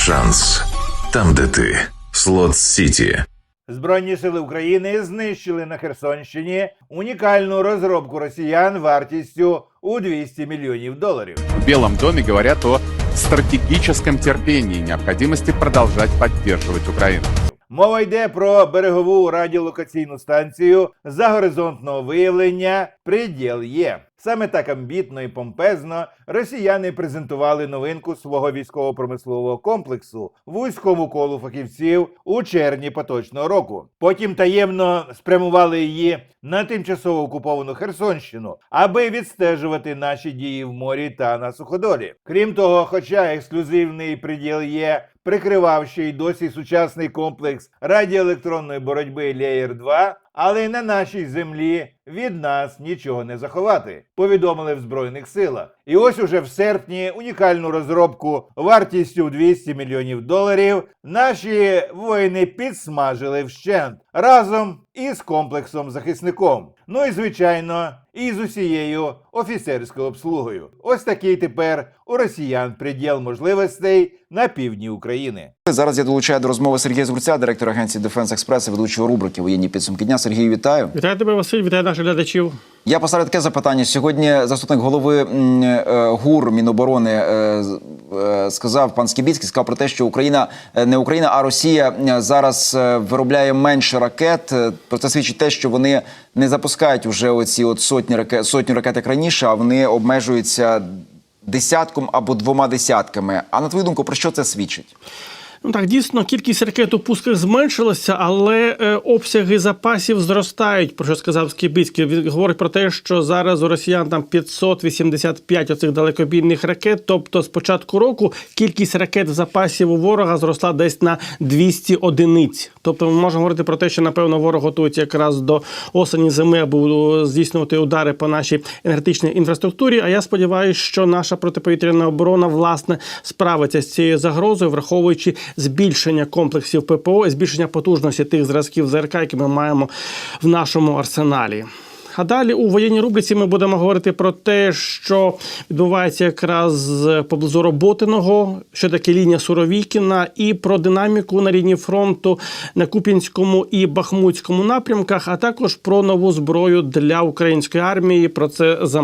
Шанс там, де ти. Слот Сіті. Збройні сили України знищили на Херсонщині унікальну розробку росіян вартістю у 200 мільйонів доларів. В Белом доме говорят о стратегическом терпении и необходимости продолжать поддерживать Украину. Мова йде про берегову радіолокаційну станцію загоризонтного виявлення Приділ Є. Саме так амбітно і помпезно росіяни презентували новинку свого військово-промислового комплексу вузькому колу фахівців у червні поточного року. Потім таємно спрямували її на тимчасово окуповану Херсонщину, аби відстежувати наші дії в морі та на суходолі. Крім того, хоча ексклюзивний приділ є прикривав й досі сучасний комплекс радіоелектронної боротьби Layer 2, але й на нашій землі від нас нічого не заховати, повідомили в Збройних силах. І ось уже в серпні унікальну розробку вартістю в 200 мільйонів доларів наші воїни підсмажили вщент разом із комплексом захисником. Ну і звичайно, і з усією офіцерською обслугою. Ось такий тепер у росіян приділ можливостей на півдні України. Зараз я долучаю до розмови Сергія Згурця, директора агенції Дефенс Експрес, ведучого рубрики Воєнні підсумки дня. Сергію, вітаю. Вітаю тебе, Василь, вітаю наших глядачів. Я поставлю таке запитання. Сьогодні заступник голови е, ГУР Міноборони е, е, сказав пан Скібіцький, сказав про те, що Україна не Україна, а Росія зараз виробляє менше ракет. Про це свідчить те, що вони не запускають уже оці от сотні ракет, сотню ракет як раніше, а вони обмежуються десятком або двома десятками. А на твою думку, про що це свідчить? Ну так дійсно кількість ракет у пусках зменшилася, але е, обсяги запасів зростають. Про що сказав Скібицький. Він говорить про те, що зараз у росіян там 585 оцих далекобійних ракет. Тобто, з початку року кількість ракет в запасів у ворога зросла десь на 200 одиниць. Тобто, ми можемо говорити про те, що напевно ворог готується якраз до осені зими, аби е, здійснювати удари по нашій енергетичній інфраструктурі. А я сподіваюся, що наша протиповітряна оборона власне справиться з цією загрозою, враховуючи збільшення комплексів ППО збільшення потужності тих зразків ЗРК, які ми маємо в нашому арсеналі. А далі у воєнній рубриці ми будемо говорити про те, що відбувається якраз поблизу Роботиного, що таке лінія Суровікіна, і про динаміку на лінії фронту на Куп'янському і Бахмутському напрямках, а також про нову зброю для української армії. Про це за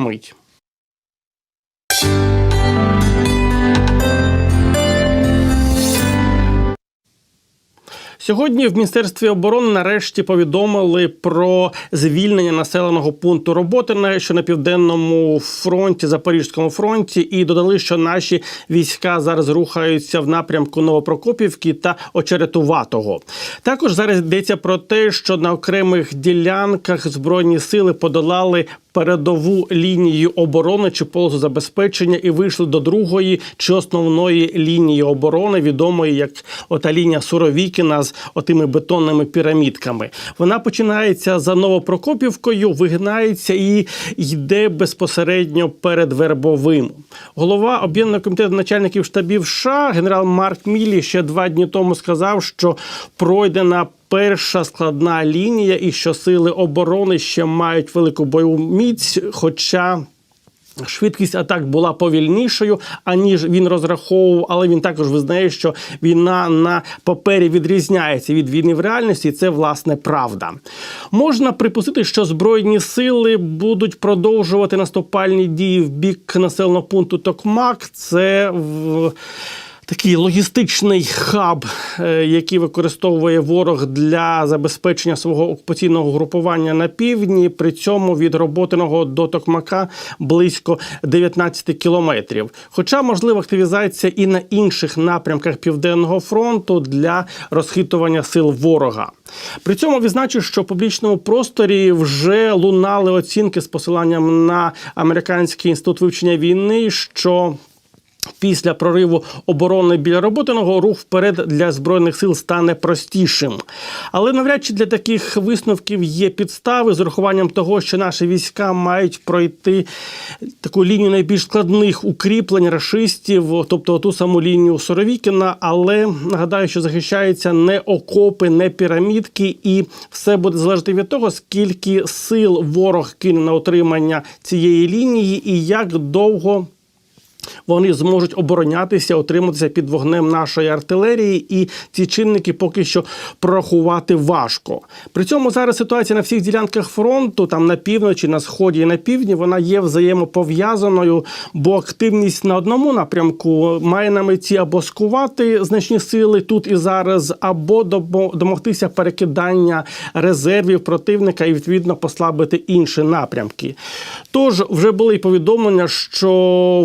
Сьогодні в Міністерстві оборони нарешті повідомили про звільнення населеного пункту Роботине, що на південному фронті, Запорізькому фронті, і додали, що наші війська зараз рухаються в напрямку Новопрокопівки та Очеретуватого. Також зараз йдеться про те, що на окремих ділянках збройні сили подолали передову лінію оборони чи полосу забезпечення і вийшли до другої чи основної лінії оборони, відомої як ота лінія Суровікіна з отими бетонними пірамідками. Вона починається за Новопрокопівкою, вигинається і йде безпосередньо перед Вербовим. Голова об'єднаного комітету начальників штабів США генерал Марк Мілі ще два дні тому сказав, що пройдена перша складна лінія, і що сили оборони ще мають велику бойову міць, хоча. Швидкість атак була повільнішою, аніж він розраховував, але він також визнає, що війна на папері відрізняється від війни в реальності, і це власне правда. Можна припустити, що збройні сили будуть продовжувати наступальні дії в бік населеного пункту Токмак. Це в такий логістичний хаб, е, який використовує ворог для забезпечення свого окупаційного групування на півдні. При цьому від роботиного до Токмака близько 19 кілометрів. Хоча можлива активізація і на інших напрямках південного фронту для розхитування сил ворога. При цьому відзначу, що в публічному просторі вже лунали оцінки з посиланням на американський інститут вивчення війни, що Після прориву оборони біля роботиного рух вперед для збройних сил стане простішим. Але навряд чи для таких висновків є підстави з урахуванням того, що наші війська мають пройти таку лінію найбільш складних укріплень рашистів, тобто ту саму лінію Соровікіна. Але нагадаю, що захищаються не окопи, не пірамідки, і все буде залежати від того, скільки сил ворог кине на отримання цієї лінії і як довго вони зможуть оборонятися, отриматися під вогнем нашої артилерії, і ці чинники поки що прорахувати важко. При цьому зараз ситуація на всіх ділянках фронту, там на півночі, на сході і на півдні, вона є взаємопов'язаною, бо активність на одному напрямку має на меті або скувати значні сили тут і зараз, або домогтися перекидання резервів противника і відповідно послабити інші напрямки. Тож вже були повідомлення, що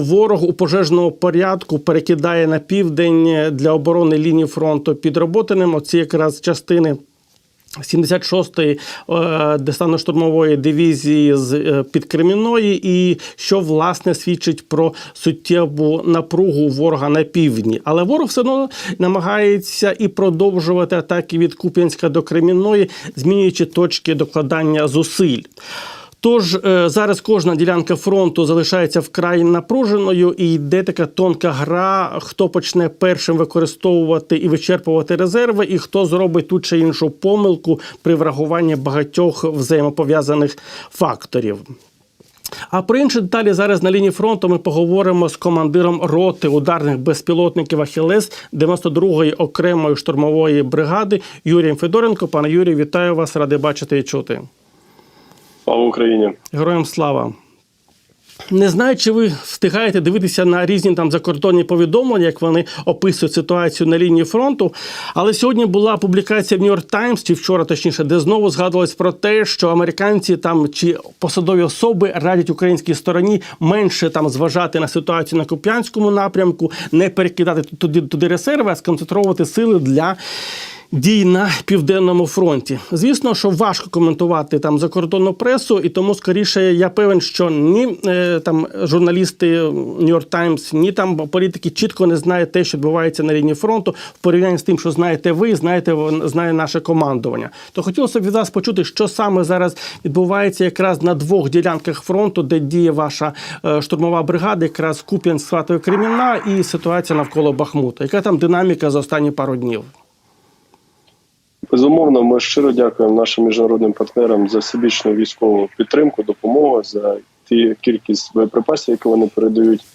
ворог у пожежному порядку перекидає на південь для оборони лінії фронту під Роботиним. Оці якраз частини. 76-ї е, десантно-штурмової дивізії з е, під Кремінної, і що власне свідчить про суттєву напругу ворога на півдні. Але ворог все одно намагається і продовжувати атаки від Куп'янська до Кремінної, змінюючи точки докладання зусиль. Тож е, зараз кожна ділянка фронту залишається вкрай напруженою, і йде така тонка гра, хто почне першим використовувати і вичерпувати резерви, і хто зробить ту чи іншу помилку при врахуванні багатьох взаємопов'язаних факторів. А про інші деталі зараз на лінії фронту ми поговоримо з командиром роти ударних безпілотників Ахілес 92-ї окремої штурмової бригади Юрієм Федоренко. Пане Юрій, вітаю вас, радий бачити і чути. Слава Україні! Героям слава. Не знаю, чи ви встигаєте дивитися на різні там закордонні повідомлення, як вони описують ситуацію на лінії фронту. Але сьогодні була публікація в Нью-Йорк Таймс, чи вчора точніше, де знову згадувалось про те, що американці там чи посадові особи радять українській стороні менше там зважати на ситуацію на Куп'янському напрямку, не перекидати туди, туди резерви, а сконцентрувати сили для дій на південному фронті. Звісно, що важко коментувати там закордонну пресу, і тому скоріше я певен, що ні е, там журналісти New York Times, ні там політики чітко не знають те, що відбувається на лінії фронту, в порівнянні з тим, що знаєте ви, знаєте, знає наше командування. То хотілося б від вас почути, що саме зараз відбувається якраз на двох ділянках фронту, де діє ваша е, штурмова бригада, якраз Куп'янськ, Сватове Кремінна і ситуація навколо Бахмута. Яка там динаміка за останні пару днів? Безумовно, ми щиро дякуємо нашим міжнародним партнерам за всебічну військову підтримку, допомогу за ті кількість боєприпасів, які вони передають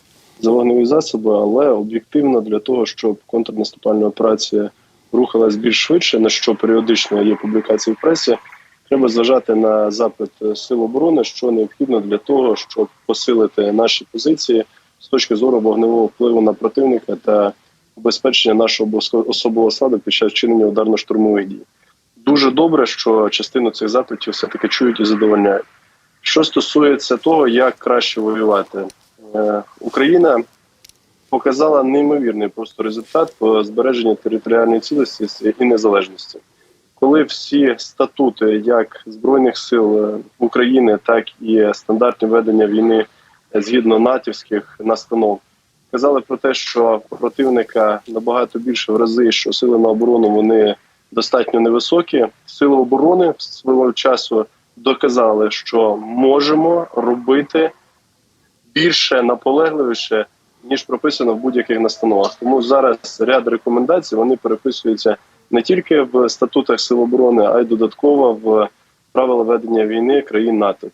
за вогневі засоби, але об'єктивно для того, щоб контрнаступальна операція рухалась більш швидше, на що періодично є публікації в пресі. Треба зважати на запит сил оборони, що необхідно для того, щоб посилити наші позиції з точки зору вогневого впливу на противника та убезпечення нашого особового складу під час вчинення ударно-штурмових дій. Дуже добре, що частину цих запитів все таки чують і задовольняють. Що стосується того, як краще воювати, Е, Україна показала неймовірний просто результат по збереженню територіальної цілісності і незалежності. Коли всі статути як Збройних сил е, України, так і стандартні ведення війни е, згідно натівських настанов казали про те, що противника набагато більше в рази, що сили на оборону вони достатньо невисокі. Сили оборони свого часу доказали, що можемо робити більше наполегливіше, ніж прописано в будь-яких настановах. Тому зараз ряд рекомендацій вони переписуються не тільки в статутах сил оборони, а й додатково в правила ведення війни країн НАТО.